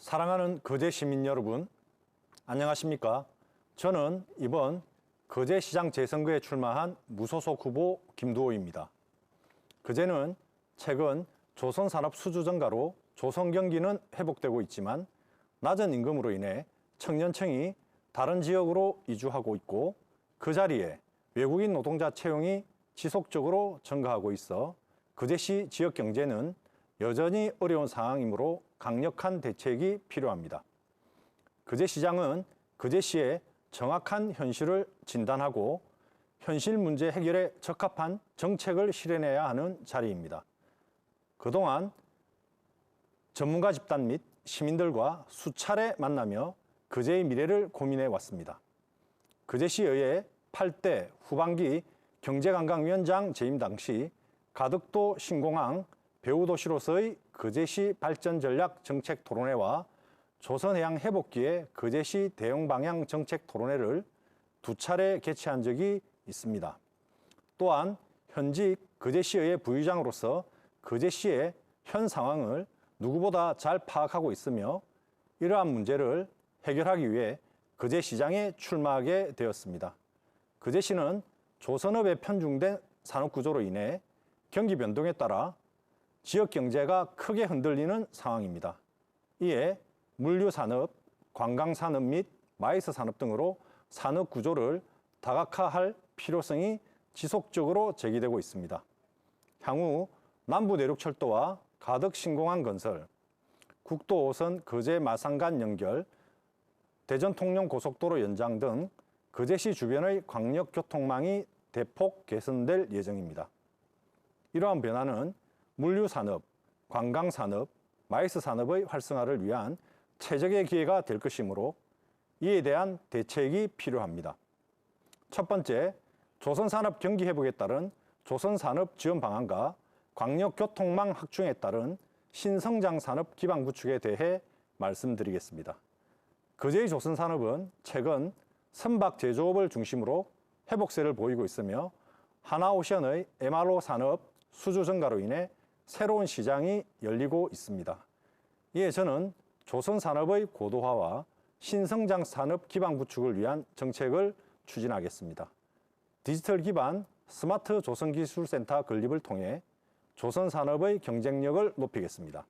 사랑하는 거제 시민 여러분, 안녕하십니까? 저는 이번 거제시장 재선거에 출마한 무소속 후보 김두호입니다. 거제는 최근 조선산업 수주 증가로 조선 경기는 회복되고 있지만 낮은 임금으로 인해 청년층이 다른 지역으로 이주하고 있고 그 자리에 외국인 노동자 채용이 지속적으로 증가하고 있어 거제시 지역 경제는 여전히 어려운 상황이므로 강력한 대책이 필요합니다. 거제시장은 거제시의 정확한 현실을 진단하고 현실 문제 해결에 적합한 정책을 실현해야 하는 자리입니다. 그동안 전문가 집단 및 시민들과 수차례 만나며 그제의 미래를 고민해 왔습니다. 그제시 의회 8대 후반기 경제관광위원장 재임 당시 가덕도 신공항 배후도시로서의 그제시 발전 전략 정책 토론회와 조선해양 회복기의 그제시 대응 방향 정책 토론회를 두 차례 개최한 적이 있습니다. 또한 현직 그제시의 부의장으로서 그제시의 현 상황을 누구보다 잘 파악하고 있으며 이러한 문제를 해결하기 위해 그제시장에 출마하게 되었습니다. 그제시는 조선업에 편중된 산업 구조로 인해 경기 변동에 따라 지역 경제가 크게 흔들리는 상황입니다. 이에 물류 산업, 관광 산업 및 마이스 산업 등으로 산업 구조를 다각화할 필요성이 지속적으로 제기되고 있습니다. 향후 남부 내륙철도와 가덕 신공항 건설, 국도 5선 거제 마산간 연결, 대전 통영 고속도로 연장 등 거제시 주변의 광역 교통망이 대폭 개선될 예정입니다. 이러한 변화는 물류 산업, 관광 산업, 마이스 산업의 활성화를 위한 최적의 기회가 될 것이므로 이에 대한 대책이 필요합니다. 첫 번째, 조선산업 경기 회복에 따른 조선산업 지원 방안과 광역교통망 확충에 따른 신성장 산업 기반 구축에 대해 말씀드리겠습니다. 그제의 조선산업은 최근 선박 제조업을 중심으로 회복세를 보이고 있으며 하나오션의 MRO 산업 수주 증가로 인해 새로운 시장이 열리고 있습니다. 이에 저는 조선 산업의 고도화와 신성장 산업 기반 구축을 위한 정책을 추진하겠습니다. 디지털 기반 스마트 조선기술센터 건립을 통해 조선 산업의 경쟁력을 높이겠습니다.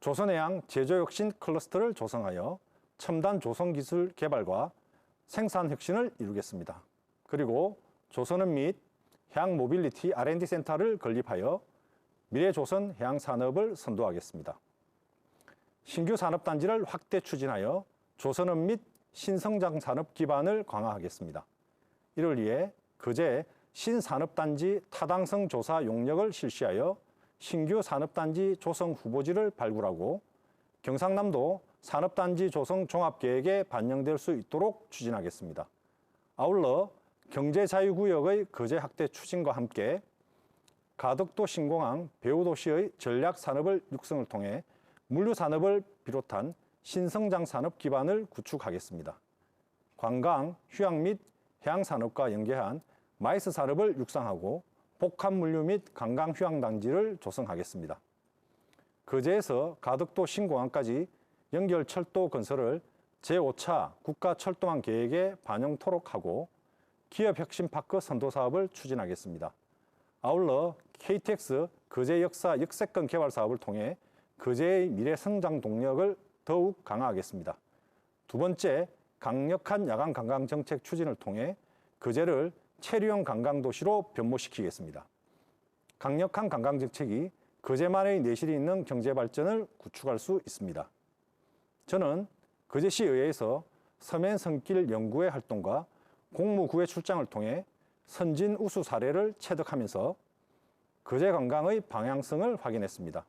조선해양 제조혁신 클러스터를 조성하여 첨단 조선기술 개발과 생산 혁신을 이루겠습니다. 그리고 조선업 및 해양 모빌리티 R&D 센터를 건립하여 미래 조선 해양 산업을 선도하겠습니다. 신규 산업단지를 확대 추진하여 조선업 및 신성장 산업 기반을 강화하겠습니다. 이를 위해 그제 신산업단지 타당성 조사 용역을 실시하여 신규 산업단지 조성 후보지를 발굴하고 경상남도 산업단지 조성 종합계획에 반영될 수 있도록 추진하겠습니다. 아울러 경제자유구역의 거제 확대 추진과 함께 가덕도 신공항 배후도시의 전략 산업을 육성을 통해 물류 산업을 비롯한 신성장 산업 기반을 구축하겠습니다. 관광, 휴양 및 해양 산업과 연계한 마이스 산업을 육성하고 복합 물류 및 관광 휴양 단지를 조성하겠습니다. 거제에서 가덕도 신공항까지 연결 철도 건설을 제5차 국가 철도망 계획에 반영토록 하고 기업 혁신 파크 선도 사업을 추진하겠습니다. 아울러 KTX 거제 역사 역세권 개발 사업을 통해 거제의 미래 성장 동력을 더욱 강화하겠습니다. 두 번째, 강력한 야간 관광 정책 추진을 통해 거제를 체류형 관광 도시로 변모시키겠습니다. 강력한 관광 정책이 거제만의 내실이 있는 경제 발전을 구축할 수 있습니다. 저는 거제시 의회에서 서면 성길 연구회 활동과 공무구회 출장을 통해 선진 우수 사례를 체득하면서 거제 관광의 방향성을 확인했습니다.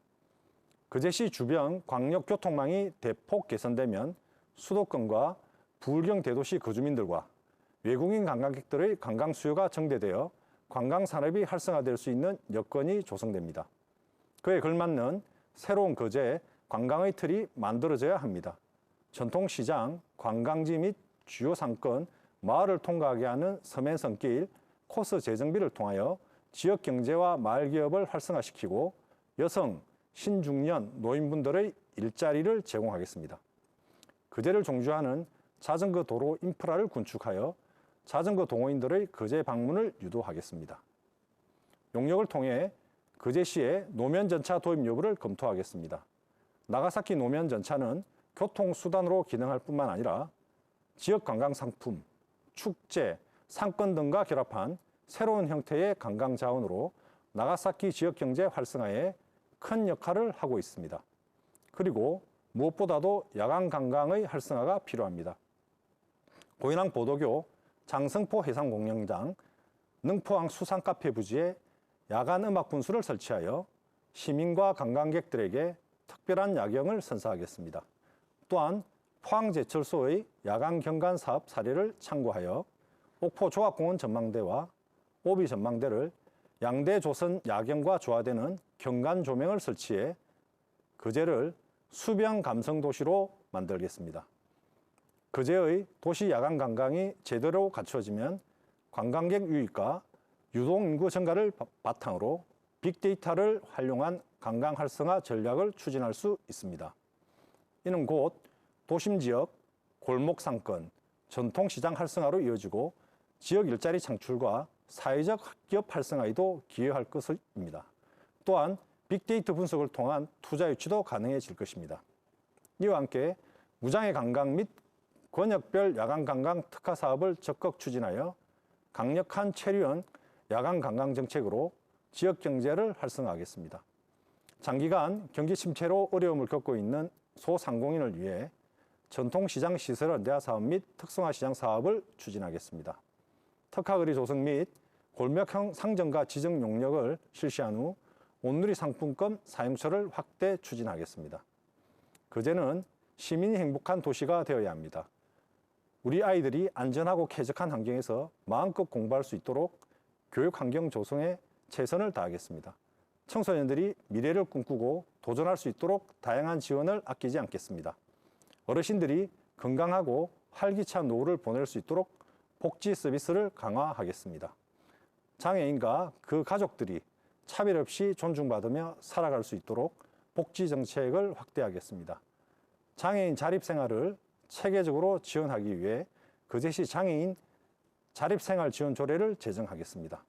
거제시 주변 광역교통망이 대폭 개선되면 수도권과 부울경 대도시 거주민들과 외국인 관광객들의 관광 수요가 증대되어 관광 산업이 활성화될 수 있는 여건이 조성됩니다. 그에 걸맞는 새로운 거제 관광의 틀이 만들어져야 합니다. 전통시장, 관광지 및 주요 상권, 마을을 통과하게 하는 서면성길, 코스 재정비를 통하여 지역 경제와 마을 기업을 활성화시키고 여성, 신중년, 노인분들의 일자리를 제공하겠습니다. 그제를 종주하는 자전거 도로 인프라를 구축하여 자전거 동호인들의 거제 방문을 유도하겠습니다. 용역을 통해 거제시의 노면 전차 도입 여부를 검토하겠습니다. 나가사키 노면 전차는 교통 수단으로 기능할 뿐만 아니라 지역 관광 상품, 축제, 상권 등과 결합한 새로운 형태의 관광 자원으로 나가사키 지역 경제 활성화에 큰 역할을 하고 있습니다. 그리고 무엇보다도 야간 관광의 활성화가 필요합니다. 고인항 보도교 장성포 해상공연장 능포항 수산카페 부지에 야간 음악 분수를 설치하여 시민과 관광객들에게 특별한 야경을 선사하겠습니다. 또한 포항제철소의 야간 경관 사업 사례를 참고하여 옥포 조합공원 전망대와 오비 전망대를 양대 조선 야경과 조화되는 경관 조명을 설치해 거제를 수변 감성 도시로 만들겠습니다. 거제의 도시 야간 관광이 제대로 갖춰지면 관광객 유입과 유동 인구 증가를 바- 바탕으로 빅데이터를 활용한 관광 활성화 전략을 추진할 수 있습니다. 이는 곧 도심 지역 골목 상권, 전통 시장 활성화로 이어지고 지역 일자리 창출과 사회적 학기업 활성화에도 기여할 것입니다. 또한 빅데이터 분석을 통한 투자 유치도 가능해질 것입니다. 이와 함께 무장의 관광 및 권역별 야간 관광 특화 사업을 적극 추진하여 강력한 체류형 야간 관광 정책으로 지역 경제를 활성화하겠습니다. 장기간 경기 침체로 어려움을 겪고 있는 소상공인을 위해 전통시장 시설 현대화 사업 및 특성화 시장 사업을 추진하겠습니다. 특화거리 조성 및 골목형 상점과 지정 용역을 실시한 후 온누리 상품권 사용처를 확대 추진하겠습니다. 그제는 시민이 행복한 도시가 되어야 합니다. 우리 아이들이 안전하고 쾌적한 환경에서 마음껏 공부할 수 있도록 교육 환경 조성에 최선을 다하겠습니다. 청소년들이 미래를 꿈꾸고 도전할 수 있도록 다양한 지원을 아끼지 않겠습니다. 어르신들이 건강하고 활기찬 노후를 보낼 수 있도록 복지 서비스를 강화하겠습니다. 장애인과 그 가족들이 차별 없이 존중받으며 살아갈 수 있도록 복지 정책을 확대하겠습니다. 장애인 자립 생활을 체계적으로 지원하기 위해 거제시 장애인 자립생활 지원 조례를 제정하겠습니다.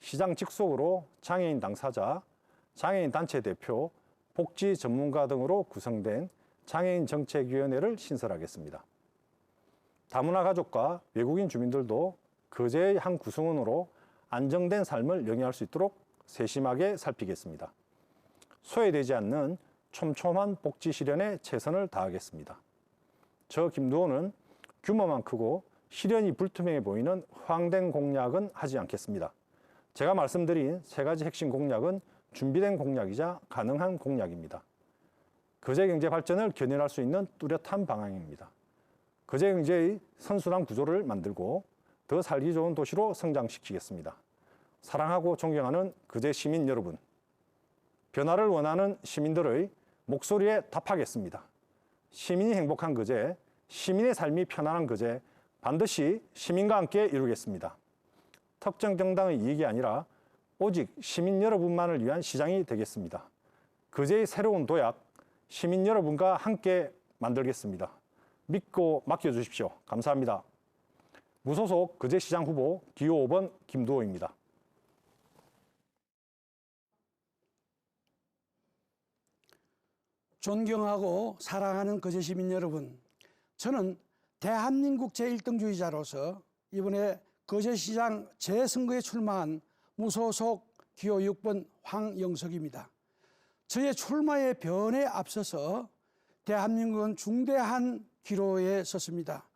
시장 직속으로 장애인 당사자, 장애인 단체 대표, 복지 전문가 등으로 구성된 장애인 정책위원회를 신설하겠습니다. 다문화 가족과 외국인 주민들도 거제의 한 구성원으로 안정된 삶을 영위할 수 있도록 세심하게 살피겠습니다. 소외되지 않는 촘촘한 복지 실현에 최선을 다하겠습니다. 저 김두호는 규모만 크고 실현이 불투명해 보이는 허황된 공약은 하지 않겠습니다. 제가 말씀드린 세 가지 핵심 공약은 준비된 공약이자 가능한 공약입니다. 거제 경제 발전을 견인할 수 있는 뚜렷한 방향입니다. 거제 경제의 선순환 구조를 만들고 더 살기 좋은 도시로 성장시키겠습니다. 사랑하고 존경하는 거제 시민 여러분, 변화를 원하는 시민들의 목소리에 답하겠습니다. 시민이 행복한 거제, 시민의 삶이 편안한 거제, 반드시 시민과 함께 이루겠습니다. 특정 정당의 이익이 아니라 오직 시민 여러분만을 위한 시장이 되겠습니다. 그제의 새로운 도약, 시민 여러분과 함께 만들겠습니다. 믿고 맡겨주십시오. 감사합니다. 무소속 그제시장 후보 기호 5번 김두호입니다. 존경하고 사랑하는 거제 시민 여러분, 저는 대한민국 제1등주의자로서 이번에 거제시장 재선거에 출마한 무소속 기호 6번 황영석입니다. 저의 출마의 변에 앞서서 대한민국은 중대한 기로에 섰습니다.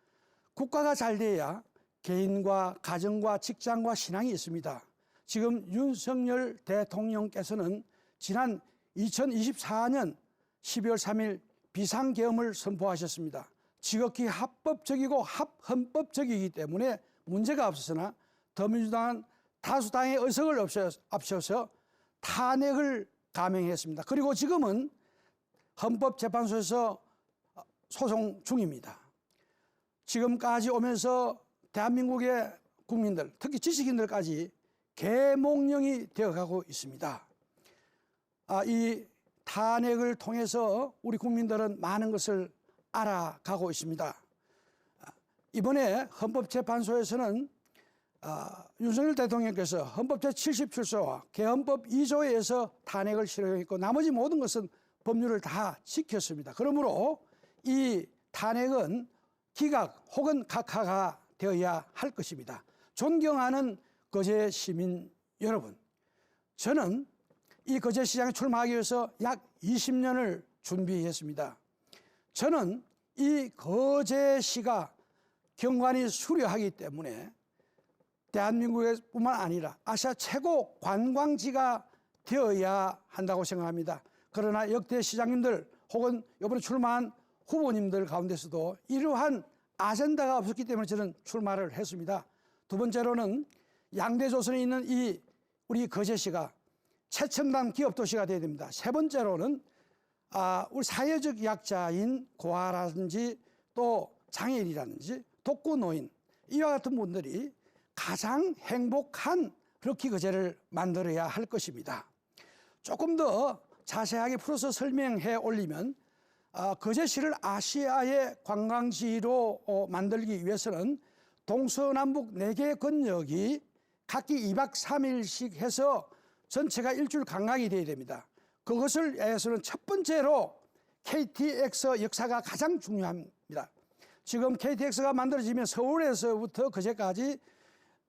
국가가 잘 돼야 개인과 가정과 직장과 신앙이 있습니다. 지금 윤석열 대통령께서는 지난 2024년 12월 3일 비상계엄을 선포하셨습니다. 지극히 합법적이고 합헌법적이기 때문에 문제가 없었으나 더민주당은 다수당의 의석을 앞서- 앞서서 탄핵을 감행했습니다. 그리고 지금은 헌법재판소에서 소송 중입니다. 지금까지 오면서 대한민국의 국민들, 특히 지식인들까지 계몽령이 되어가고 있습니다. 아, 이 탄핵을 통해서 우리 국민들은 많은 것을 알아가고 있습니다. 이번에 헌법재판소에서는 아, 윤석열 대통령께서 헌법 제77조와 개헌법 2조에서 탄핵을 실행했고 나머지 모든 것은 법률을 다 지켰습니다. 그러므로 이 탄핵은 기각 혹은 각하가 되어야 할 것입니다. 존경하는 거제 시민 여러분, 저는 이 거제 시장에 출마하기 위해서 약 20년을 준비했습니다. 저는 이 거제시가 경관이 수려하기 때문에 대한민국뿐만 아니라 아시아 최고 관광지가 되어야 한다고 생각합니다. 그러나 역대 시장님들 혹은 이번에 출마한 후보님들 가운데서도 이러한 아젠다가 없었기 때문에 저는 출마를 했습니다. 두 번째로는 양대 조선에 있는 이 우리 거제시가 최첨단 기업 도시가 되어야 됩니다. 세 번째로는 아, 우리 사회적 약자인 고아라든지 또 장애인이라든지 독거노인 이와 같은 분들이 가장 행복한 럭키 거제를 만들어야 할 것입니다. 조금 더 자세하게 풀어서 설명해 올리면 아, 거제시를 아시아의 관광지로 어, 만들기 위해서는 동서남북 네 개 권역이 각기 2박 3일씩 해서 전체가 일주일 관광이 되어야 됩니다. 그것을 위해서는 첫 번째로 KTX 역사가 가장 중요합니다. 지금 KTX가 만들어지면 서울에서부터 그제까지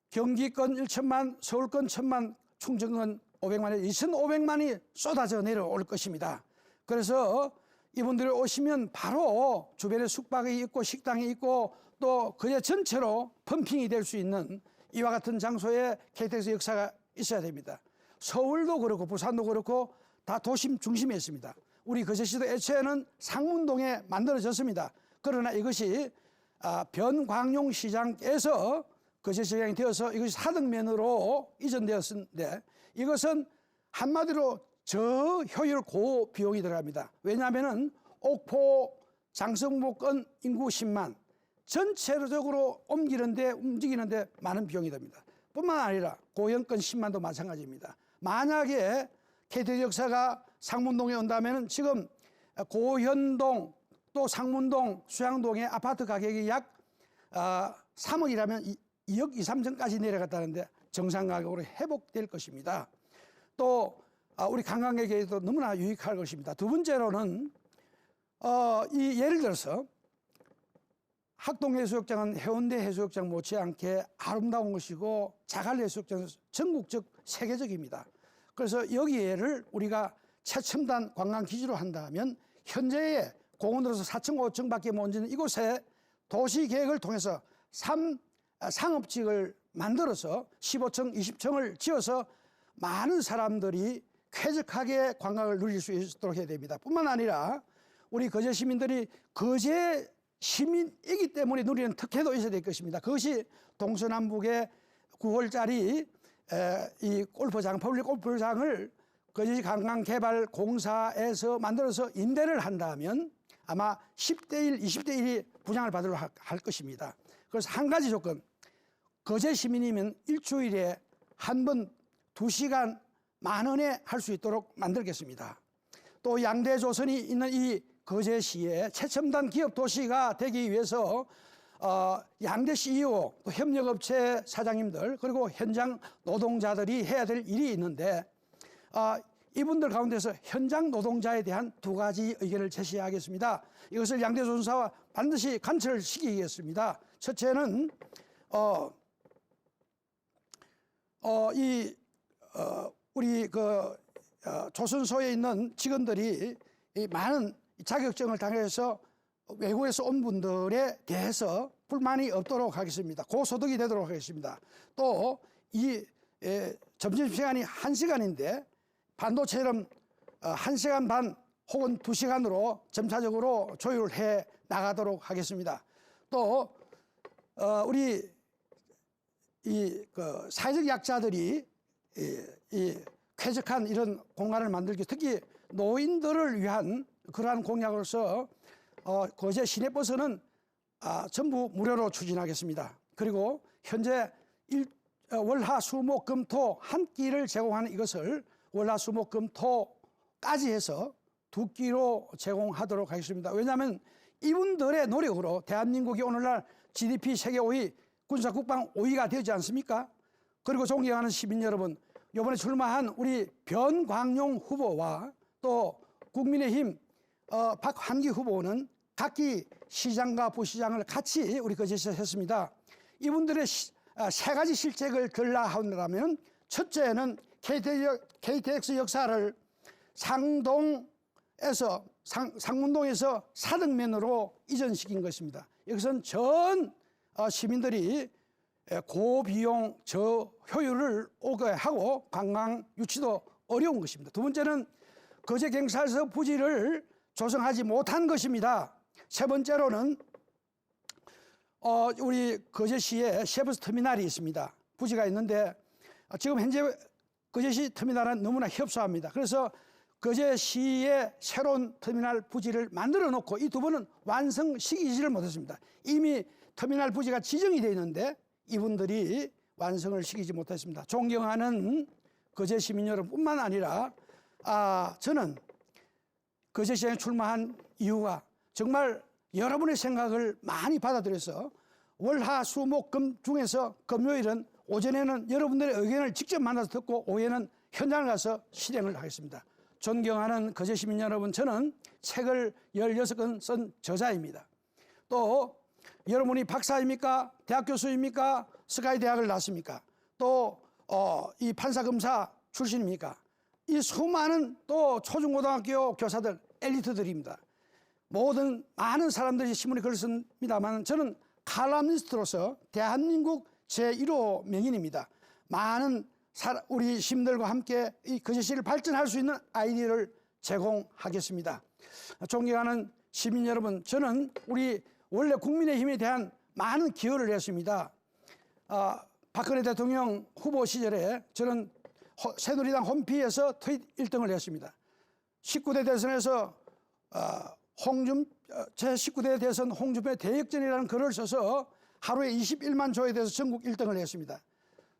경기권 1천만, 서울권 1천만, 충청권 500만에 2,500만이 쏟아져 내려올 것입니다. 그래서 이분들이 오시면 바로 주변에 숙박이 있고 식당이 있고 또 그제 전체로 펌핑이 될 수 있는 이와 같은 장소에 KTX 역사가 있어야 됩니다. 서울도 그렇고 부산도 그렇고 다 도심 중심에 있습니다. 우리 거제시도 애초에는 상문동에 만들어졌습니다. 그러나 이것이 아, 변광용 시장에서 거제시장이 되어서 이것이 사등면으로 이전되었는데 이것은 한마디로 저 효율 고 비용이 들어갑니다. 왜냐하면 옥포 장성복권 인구 10만 전체적으로 옮기는데 움직이는데 많은 비용이 듭니다. 뿐만 아니라 고영권 10만도 마찬가지입니다. 만약에 KT 역사가 상문동에 온다면 지금 고현동 또 상문동 수양동의 아파트 가격이 약 아, 3억이라면 2억 2, 3천까지 내려갔다는데 정상 가격으로 회복될 것입니다. 또 아, 우리 관광객에게도 너무나 유익할 것입니다. 두 번째로는 어, 이 예를 들어서 학동해수욕장은 해운대 해수욕장 못지않게 아름다운 것이고 자갈 해수욕장은 전국적 세계적입니다. 그래서 여기에를 우리가 최첨단 관광 기지로 한다면 현재의 공원으로서 4층, 5층밖에 못 짓는 이곳에 도시 계획을 통해서 삼, 아, 상업지를 만들어서 15층, 20층을 지어서 많은 사람들이 쾌적하게 관광을 누릴 수 있도록 해야 됩니다. 뿐만 아니라 우리 거제 시민들이 거제 시민이기 때문에 누리는 특혜도 있어야 될 것입니다. 그것이 동서남북의 9홀짜리 이 골프장, 퍼블릭 골프장을 거제시 관광개발공사에서 만들어서 임대를 한다면 아마 10대 1, 20대 1이 분양을 받으러 하- 할 것입니다. 그래서 한 가지 조건, 거제 시민이면 일주일에 한 번 두 시간 만 원에 할 수 있도록 만들겠습니다. 또 양대 조선이 있는 이 거제시에 최첨단 기업 도시가 되기 위해서 어, 양대 CEO, 또 협력업체 사장님들 그리고 현장 노동자들이 해야 될 일이 있는데 어, 이분들 가운데서 현장 노동자에 대한 두 가지 의견을 제시하겠습니다. 이것을 양대 조선사와 반드시 관철을 시키겠습니다. 첫째는 어, 어, 이 어, 우리 그 어, 조선소에 있는 직원들이 이 많은 자격증을 당해서 외국에서 온 분들에 대해서 불만이 없도록 하겠습니다. 고소득이 되도록 하겠습니다. 또 이 점심시간이 한시간인데 반도체처럼 어, 한시간반 혹은 두시간으로 점차적으로 조율해 나가도록 하겠습니다. 또 어, 우리 이 그 사회적 약자들이 이, 이 쾌적한 이런 공간을 만들기 특히 노인들을 위한 그러한 공약으로서 어, 거제 시내버스는 아, 전부 무료로 추진하겠습니다. 그리고 현재 일, 어, 월화 수목금토 한 끼를 제공하는 이것을 월화 수목금토까지 해서 두 끼로 제공하도록 하겠습니다. 왜냐하면 이분들의 노력으로 대한민국이 오늘날 GDP 세계 5위, 군사국방 5위가 되지 않습니까? 그리고 존경하는 시민 여러분, 이번에 출마한 우리 변광용 후보와 또 국민의힘 어, 박환기 후보는 각기 시장과 부시장을 같이 우리 거제시에서 했습니다. 이분들의 시- 아, 세 가지 실책을 걸라하면 첫째는 KTX, KTX 역사를 상동에서 상, 상문동에서 사등면으로 이전시킨 것입니다. 여기서는 전 어, 시민들이 에, 고비용 저효율을 오게 하고 관광 유치도 어려운 것입니다. 두 번째는 거제 경찰서 부지를 조성하지 못한 것입니다. 세 번째로는 어, 우리 거제시에 셰브스 터미널이 있습니다. 부지가 있는데 어, 지금 현재 거제시 터미널은 너무나 협소합니다. 그래서 거제시에 새로운 터미널 부지를 만들어 놓고 이 두 번은 완성 시키지를 못했습니다. 이미 터미널 부지가 지정이 되어 있는데 이분들이 완성을 시키지 못했습니다. 존경하는 거제 시민 여러분뿐만 아니라 아, 저는 거제 시장에 출마한 이유가 정말 여러분의 생각을 많이 받아들여서 월화 수목금 중에서 금요일은 오전에는 여러분들의 의견을 직접 만나서 듣고 오후에는 현장을 가서 실행을 하겠습니다. 존경하는 거제 시민 여러분, 저는 책을 16권 쓴 저자입니다. 또 여러분이 박사입니까? 대학 교수입니까? 스카이 대학을 나왔습니까? 또 어, 이 판사 검사 출신입니까? 이 수많은 또 초중고등학교 교사들 엘리트들입니다. 모든 많은 사람들이 신문에 글을 씁니다만 저는 칼럼니스트로서 대한민국 제1호 명인입니다. 많은 사- 우리 시민들과 함께 이 거제시를 발전할 수 있는 아이디어를 제공하겠습니다. 존경하는 시민 여러분, 저는 우리 원래 국민의힘에 대한 많은 기여를 했습니다. 아, 박근혜 대통령 후보 시절에 저는 호- 새누리당 홈피에서 트윗 1등을 했습니다. 19대 대선에서 어, 홍준 어, 제 19대 대선 홍준표의 대역전이라는 글을 써서 하루에 21만 조에 대해서 전국 1등을 했습니다.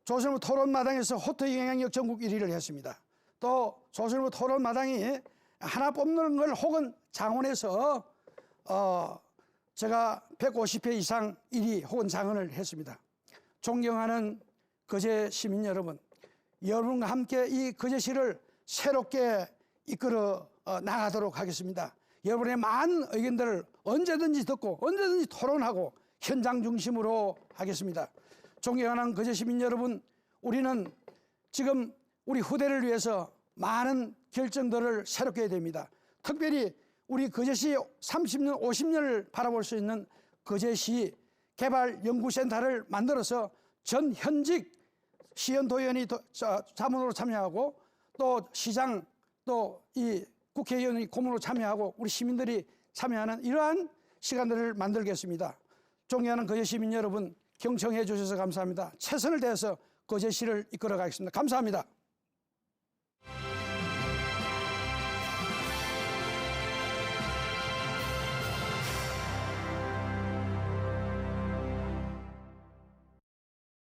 조선일보 토론마당에서 호텔 영향력 전국 1위를 했습니다. 또 조선일보 토론마당이 하나 뽑는 걸 혹은 장원에서 어, 제가 150회 이상 1위 혹은 장원을 했습니다. 존경하는 거제 시민 여러분, 여러분과 함께 이 거제시를 새롭게 이끌어 어, 나가도록 하겠습니다. 여러분의 많은 의견들을 언제든지 듣고 언제든지 토론하고 현장 중심으로 하겠습니다. 존경하는 거제 시민 여러분, 우리는 지금 우리 후대를 위해서 많은 결정들을 새롭게 해야 됩니다. 특별히 우리 거제시 30년, 50년을 바라볼 수 있는 거제시 개발연구센터를 만들어서 전 현직 시연도의원이 자문으로 참여하고 또 시장 또 이 국회의원이 고문으로 참여하고 우리 시민들이 참여하는 이러한 시간들을 만들겠습니다. 존경하는 거제 시민 여러분 경청해 주셔서 감사합니다. 최선을 다해서 거제시를 이끌어 가겠습니다. 감사합니다.